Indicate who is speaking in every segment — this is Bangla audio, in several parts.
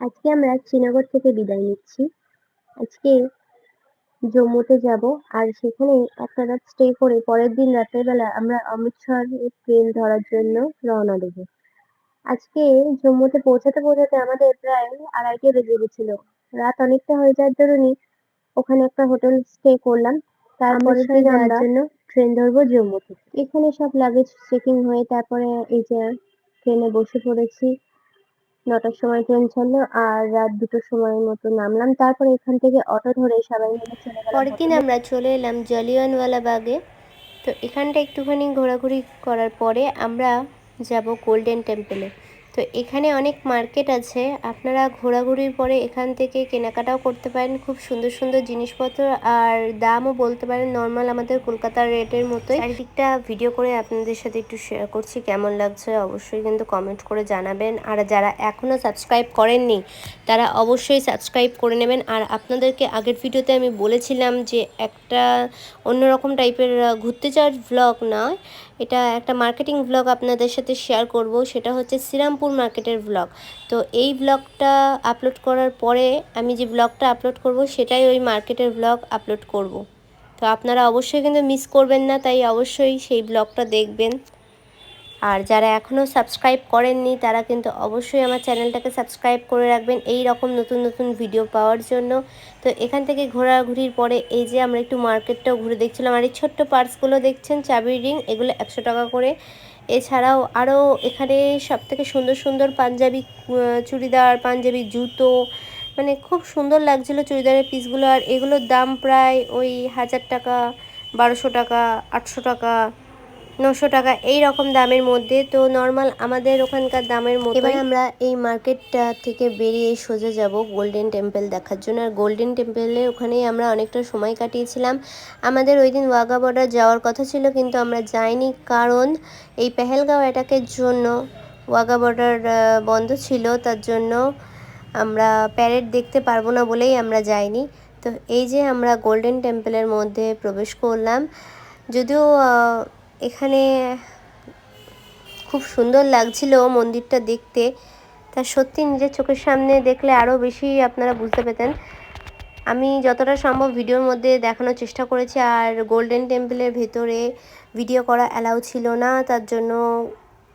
Speaker 1: আজকে আমরা শ্রীনগর থেকে বিদায় নিচ্ছি। আজকে জম্মুতে যাব আর সেখানে একটা রাত স্টে করে পরের দিন রাতের বেলা আমরা অমৃতসর ট্রেন ধরার জন্য রওনা দেব। আজকে জম্মুতে পৌঁছাতে পৌঁছাতে আমাদের প্রায় আড়াইটে বেজে গেছিল। রাত অনেকটা হয়ে যাওয়ার দরুনই ওখানে একটা হোটেল স্টে করলাম। তারপরে আমরা জন্য ট্রেন ধরবো জম্মু থেকে। এখানে সব লাগেজ চেকিং হয়ে তারপরে এই যে ট্রেনে বসে পড়েছি। নটার সময় ট্রেন ছাড়লো আর রাত দুটোর সময় মতো নামলাম। তারপর এখান থেকে অটো ধরে সবাই মিলে চলে গেলাম
Speaker 2: পরের দিন আমরা চলে এলাম জালিয়ানওয়ালা বাগে। তো এখানটা একটুখানি ঘোরাঘুরি করার পরে আমরা যাব গোল্ডেন টেম্পলে তো এখানে অনেক মার্কেট আছে। আপনারা ঘোরাঘুরির পরে এখান থেকে কেনাকাটাও করতে পারেন, খুব সুন্দর সুন্দর জিনিসপত্র। আর দামও বলতে পারেন নর্মাল আমাদের কলকাতার রেটের মতোই। চারিদিকটা ভিডিও করে আপনাদের সাথে একটু শেয়ার করছি, কেমন লাগছে অবশ্যই কিন্তু কমেন্ট করে জানাবেন। আর যারা এখনও সাবস্ক্রাইব করেননি, তারা অবশ্যই সাবস্ক্রাইব করে নেবেন। আর আপনাদেরকে আগের ভিডিওতে আমি বলেছিলাম যে একটা অন্যরকম টাইপের ঘুরতে যাওয়ার ভ্লগ নয় এটা একটা মার্কেটিং ব্লগ আপনাদের সাথে শেয়ার করব, সেটা হচ্ছে শ্রীরামপুর মার্কেটের ব্লগ তো এই ব্লগটা আপলোড করার পরে আমি যে ব্লগটা আপলোড করব, সেটাই ওই মার্কেটের ব্লগ আপলোড করব। তো আপনারা অবশ্যই কিন্তু মিস করবেন না, তাই অবশ্যই সেই ব্লগটা দেখবেন। আর যারা এখনও সাবস্ক্রাইব করেননি, তারা কিন্তু অবশ্যই আমার চ্যানেলটাকে সাবস্ক্রাইব করে রাখবেন এই রকম নতুন নতুন ভিডিও পাওয়ার জন্য। তো এখান থেকে ঘোরাঘুরির পরে এই যে আমরা একটু মার্কেটটাও ঘুরে দেখছিলাম, আর এই ছোট্ট পার্সগুলো দেখছেন, চাবির রিং এগুলো একশো টাকা করে। এছাড়াও আরও এখানে সব থেকে সুন্দর সুন্দর পাঞ্জাবি চুড়িদার, পাঞ্জাবি জুতো মানে খুব সুন্দর লাগছিল চুড়িদারের পিসগুলো আর এগুলোর দাম প্রায় ওই হাজার টাকা, বারোশো টাকা, আটশো টাকা। নশো টাকা এই রকম দামের মধ্যে। তো নর্মাল আমাদের ওখানকার দামের মধ্যে। এবার আমরা এই মার্কেটটা থেকে বেরিয়ে সোজা যাব গোল্ডেন টেম্পল দেখার জন্য। আর গোল্ডেন টেম্পলের ওখানেই আমরা অনেকটা সময় কাটিয়েছিলাম। আমাদের ওই দিন ওয়াগা বর্ডার যাওয়ার কথা ছিল, কিন্তু আমরা যাইনি কারণ এই পেহেলগাঁও অ্যাটাকের জন্য ওয়াগা বর্ডার বন্ধ ছিল। তার জন্য আমরা প্যারেড দেখতে পারব না বলেই আমরা যাইনি। তো এই যে আমরা গোল্ডেন টেম্পলের মধ্যে প্রবেশ করলাম। যদিও এখানে খুব সুন্দর লাগছিল মন্দিরটা দেখতে। তা সত্যি নিজের চোখের সামনে দেখলে আরও বেশি আপনারা বুঝতে পেতেন। আমি যতটা সম্ভব ভিডিওর মধ্যে দেখানোর চেষ্টা করেছি, আর গোল্ডেন টেম্পলের ভেতরে ভিডিও করা অ্যালাউ ছিল না। তার জন্য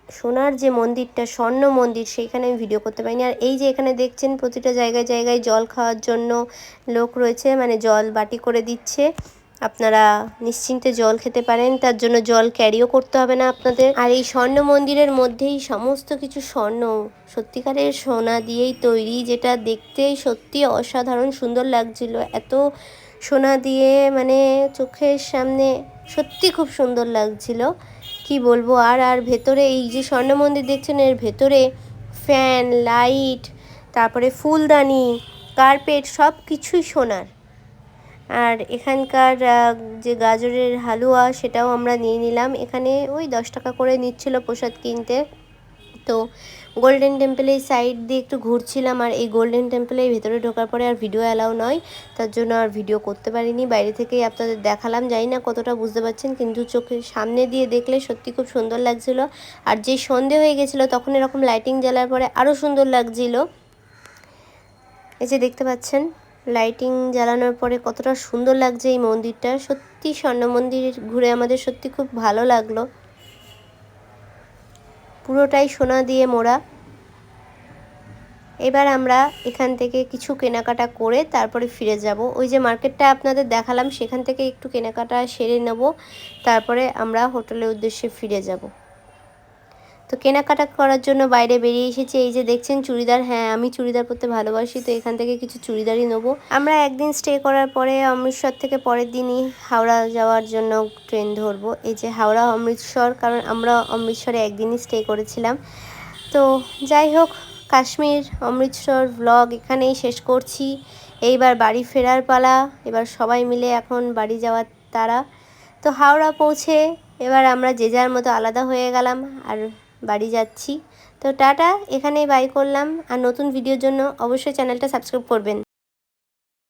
Speaker 2: সোনার যে মন্দিরটা, স্বর্ণ মন্দির, সেইখানে আমি ভিডিও করতে পারিনি। আর এই যে এখানে দেখছেন, প্রতিটা জায়গায় জায়গায় জল খাওয়ার জন্য লোক রয়েছে মানে জল বাটি করে দিচ্ছে। আপনারা নিশ্চিন্তে জল খেতে পারেন, তার জন্য জল ক্যারিও করতে হবে না আপনাদের। আর এই স্বর্ণ মন্দিরের মধ্যেই সমস্ত কিছু স্বর্ণ, সত্যিকারের সোনা দিয়েই তৈরি, যেটা দেখতে সত্যি অসাধারণ সুন্দর লাগছিল। এত সোনা দিয়ে মানে চোখের সামনে সত্যি খুব সুন্দর লাগছিল। কি বলব, আর আর ভেতরে এই যে স্বর্ণ মন্দির দেখছেন, এর ভেতরে ফ্যান লাইট তারপরে ফুলদানি কার্পেট সব কিছুই সোনার। আর এখানকার যে গাজরের হালুয়া সেটাও আমরা নিয়ে নিলাম। এখানে ওই দশ টাকা করে নিচ্ছিল প্রসাদ কিনতে। তো গোল্ডেন টেম্পলের সাইড দিয়ে একটু ঘুরছিলাম আর এই গোল্ডেন টেম্পলের ভেতরে ঢোকার পরে আর ভিডিও অ্যালাউ নয়। তার জন্য আর ভিডিও করতে পারিনি। বাইরে থেকেই আপনাদের দেখালাম। জানি না কতটা বুঝতে পারছেন, কিন্তু চোখের সামনে দিয়ে দেখলে সত্যি খুব সুন্দর লাগছিল। আর যে সন্ধে হয়ে গেছিল, তখন এরকম লাইটিং জ্বালার পরে আরও সুন্দর লাগছিল। এই যে দেখতে পাচ্ছেন। লাইটিং জ্বালানোর পরে কতটা সুন্দর লাগছে এই মন্দিরটা। সত্যি স্বর্ণ মন্দির ঘুরে আমাদের সত্যি খুব ভালো লাগল। পুরোটাই সোনা দিয়ে মোড়া। এবার আমরা এখান থেকে কিছু কেনাকাটা করে তারপরে ফিরে যাব। ওই যে মার্কেটটা আপনাদের দেখালাম, সেখান থেকে একটু কেনাকাটা সেরে নেব। তারপরে আমরা হোটেলের উদ্দেশ্যে ফিরে যাব। তো কেনাকাটা করার জন্য বাইরে বেরিয়ে এসেছি। এই যে দেখছেন চুড়িদার হ্যাঁ আমি চুড়িদার পরতে ভালোবাসি, তো এখান থেকে কিছু চুড়িদারই নেব। আমরা একদিন স্টে করার পরে অমৃতসর থেকে পরের দিনই হাওড়া যাওয়ার জন্য ট্রেন ধরবো। এই যে হাওড়া অমৃতসর, কারণ আমরা অমৃতসরে একদিনই স্টে করেছিলাম। তো যাই হোক, কাশ্মীর অমৃতসর ব্লগ এখানেই শেষ করছি। এইবার বাড়ি ফেরার পালা, এবার সবাই মিলে এখন বাড়ি যাওয়ার তারা। তো হাওড়া পৌঁছে এবার আমরা যে যার মতো আলাদা হয়ে গেলাম। আর বাড়ি যাচ্ছি। তো টাটা, এখানেই বাই করলাম। আর নতুন ভিডিওর জন্য অবশ্যই চ্যানেলটা সাবস্ক্রাইব করবেন।